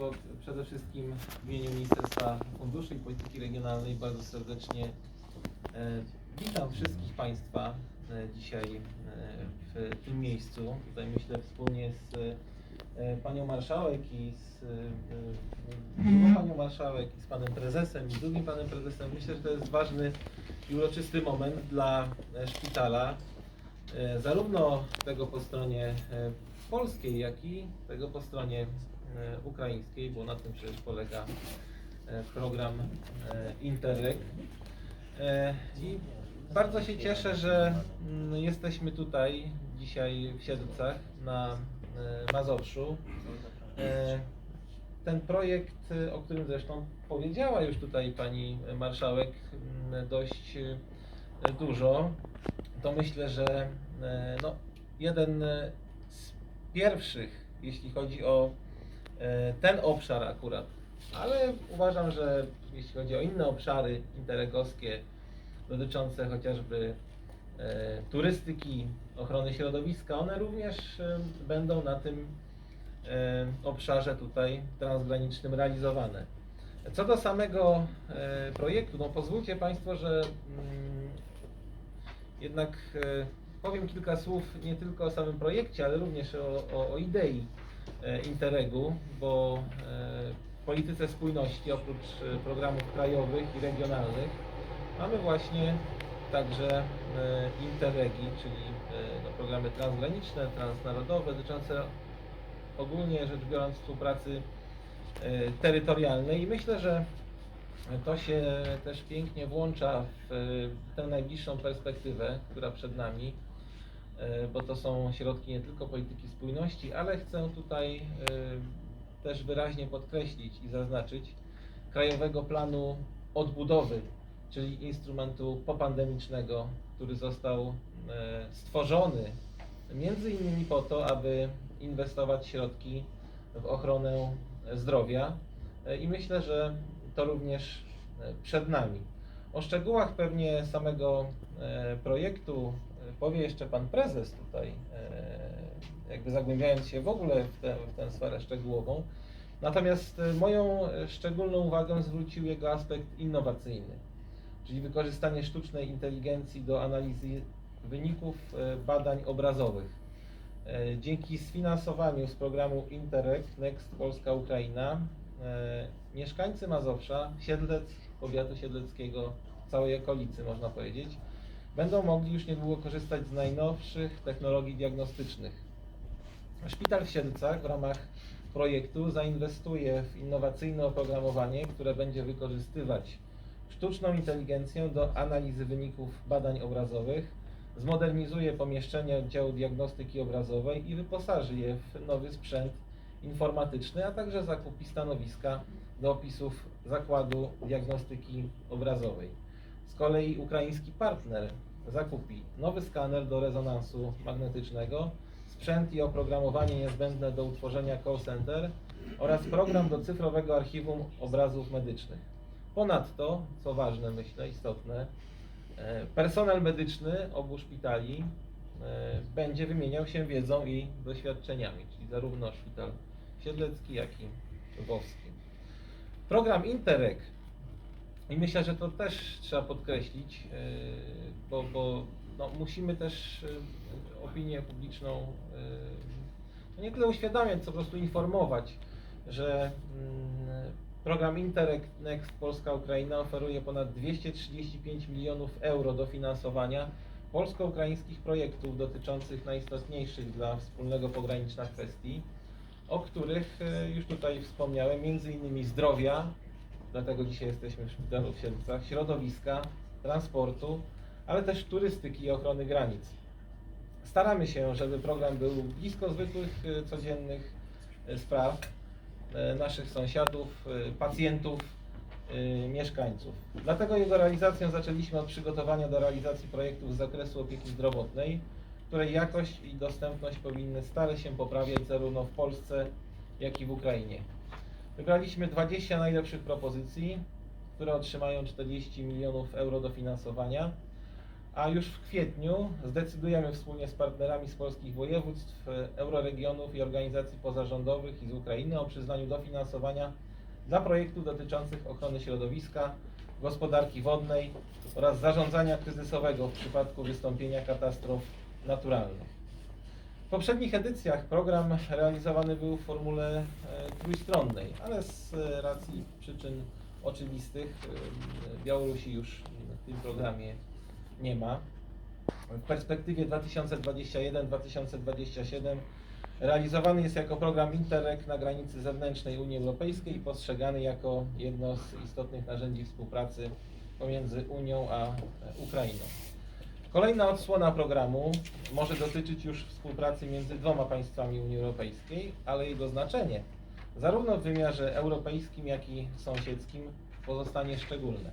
Państwo, przede wszystkim w imieniu Ministerstwa Funduszy i Polityki Regionalnej bardzo serdecznie e, witam wszystkich Państwa e, dzisiaj e, w tym miejscu. Tutaj myślę wspólnie z Panią Marszałek i z drugą Panią Marszałek i z Panem Prezesem i z drugim Panem Prezesem. Myślę, że to jest ważny i uroczysty moment dla szpitala. Zarówno tego po stronie polskiej, jak i tego po stronie ukraińskiej, bo na tym przecież polega e, program e, Interreg. E, I bardzo się cieszę, że mm, jesteśmy tutaj dzisiaj w Siedlcach na e, Mazowszu. E, Ten projekt, e, o którym zresztą powiedziała już tutaj pani marszałek mm, dość e, dużo, to myślę, że e, no, jeden e, z pierwszych, jeśli chodzi o e, ten obszar akurat, ale uważam, że jeśli chodzi o inne obszary interregowskie dotyczące chociażby e, turystyki, ochrony środowiska, one również e, będą na tym e, obszarze tutaj transgranicznym realizowane. Co do samego e, projektu, no pozwólcie Państwo, że mm, jednak e, powiem kilka słów nie tylko o samym projekcie, ale również o, o, o idei e, Interregu, bo e, w polityce spójności oprócz e, programów krajowych i regionalnych mamy właśnie także e, Interregi, czyli e, no, programy transgraniczne, transnarodowe dotyczące ogólnie rzecz biorąc współpracy e, terytorialnej. I myślę, że to się też pięknie włącza w e, tę najbliższą perspektywę, która przed nami, e, bo to są środki nie tylko polityki spójności, ale chcę tutaj e, też wyraźnie podkreślić i zaznaczyć Krajowego Planu Odbudowy, czyli instrumentu popandemicznego, który został e, stworzony między innymi po to, aby inwestować środki w ochronę zdrowia E, i myślę, że to również e, przed nami. O szczegółach pewnie samego e, projektu e, powie jeszcze pan prezes tutaj, e, jakby zagłębiając się w ogóle w tę, w tę sferę szczegółową. Natomiast e, moją e, szczególną uwagę zwrócił jego aspekt innowacyjny, czyli wykorzystanie sztucznej inteligencji do analizy wyników badań obrazowych. Dzięki sfinansowaniu z programu Interreg Next Polska-Ukraina e, mieszkańcy Mazowsza, Siedlec, powiatu siedleckiego, całej okolicy można powiedzieć, będą mogli już niedługo korzystać z najnowszych technologii diagnostycznych. Szpital w Siedlcach w ramach projektu zainwestuje w innowacyjne oprogramowanie, które będzie wykorzystywać sztuczną inteligencję do analizy wyników badań obrazowych, zmodernizuje pomieszczenia oddziału diagnostyki obrazowej i wyposaży je w nowy sprzęt informatyczny, a także zakupi stanowiska do opisów zakładu diagnostyki obrazowej. Z kolei ukraiński partner zakupi nowy skaner do rezonansu magnetycznego, sprzęt i oprogramowanie niezbędne do utworzenia call center oraz program do cyfrowego archiwum obrazów medycznych. Ponadto, co ważne, myślę, istotne, e, personel medyczny obu szpitali e, będzie wymieniał się wiedzą i doświadczeniami, czyli zarówno szpital siedlecki, jak i lwowski. Program Interreg i myślę, że to też trzeba podkreślić, yy, bo, bo no, musimy też yy, opinię publiczną yy, no nie tyle uświadamiać, co po prostu informować, że mm, program Interreg Next Polska-Ukraina oferuje ponad 235 milionów euro dofinansowania polsko-ukraińskich projektów dotyczących najistotniejszych dla wspólnego pograniczna kwestii, o których e, już tutaj wspomniałem, między innymi zdrowia, dlatego dzisiaj jesteśmy w szpitalu w Siedlcach, środowiska, transportu, ale też turystyki i ochrony granic. Staramy się, żeby program był blisko zwykłych, e, codziennych e, spraw e, naszych sąsiadów, pacjentów, mieszkańców. Dlatego jego realizację zaczęliśmy od przygotowania do realizacji projektów z zakresu opieki zdrowotnej, której jakość i dostępność powinny stale się poprawiać zarówno w Polsce, jak i w Ukrainie. Wybraliśmy 20 najlepszych propozycji, które otrzymają 40 milionów euro dofinansowania. A już w kwietniu zdecydujemy wspólnie z partnerami z polskich województw, e, euroregionów i organizacji pozarządowych i z Ukrainy o przyznaniu dofinansowania dla projektów dotyczących ochrony środowiska, gospodarki wodnej oraz zarządzania kryzysowego w przypadku wystąpienia katastrof naturalnych. W poprzednich edycjach program realizowany był w formule e, trójstronnej, ale z e, racji przyczyn oczywistych e, Białorusi już w tym programie nie ma. W perspektywie 2021-2027 realizowany jest jako program Interreg na granicy zewnętrznej Unii Europejskiej i postrzegany jako jedno z istotnych narzędzi współpracy pomiędzy Unią a Ukrainą. Kolejna odsłona programu może dotyczyć już współpracy między dwoma państwami Unii Europejskiej, ale jego znaczenie zarówno w wymiarze europejskim, jak i sąsiedzkim pozostanie szczególne.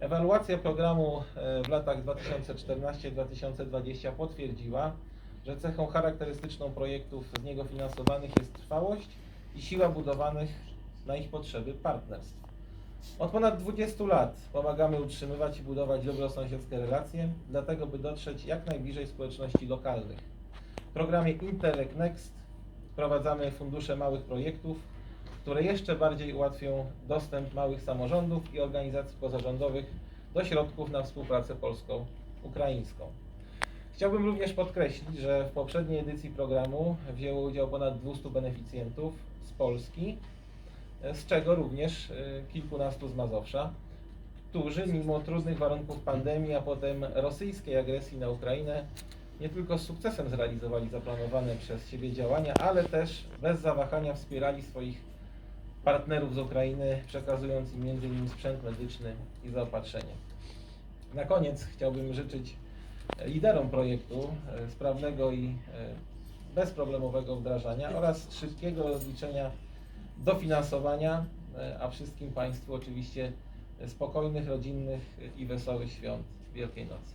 Ewaluacja programu e, w latach 2014-2020 potwierdziła, że cechą charakterystyczną projektów z niego finansowanych jest trwałość i siła budowanych na ich potrzeby partnerstw. Od ponad 20 lat pomagamy utrzymywać i budować dobrosąsiedzkie relacje, dlatego by dotrzeć jak najbliżej społeczności lokalnych. W programie Interreg Next wprowadzamy fundusze małych projektów, które jeszcze bardziej ułatwią dostęp małych samorządów i organizacji pozarządowych do środków na współpracę polsko-ukraińską. Chciałbym również podkreślić, że w poprzedniej edycji programu wzięło udział ponad 200 beneficjentów z Polski, z czego również y, kilkunastu z Mazowsza, którzy mimo trudnych warunków pandemii, a potem rosyjskiej agresji na Ukrainę, nie tylko z sukcesem zrealizowali zaplanowane przez siebie działania, ale też bez zawahania wspierali swoich partnerów z Ukrainy, przekazując im m.in. sprzęt medyczny i zaopatrzenie. Na koniec chciałbym życzyć liderom projektu e, sprawnego i e, bezproblemowego wdrażania oraz szybkiego rozliczenia dofinansowania, e, a wszystkim Państwu oczywiście spokojnych, rodzinnych i wesołych świąt Wielkiej Nocy.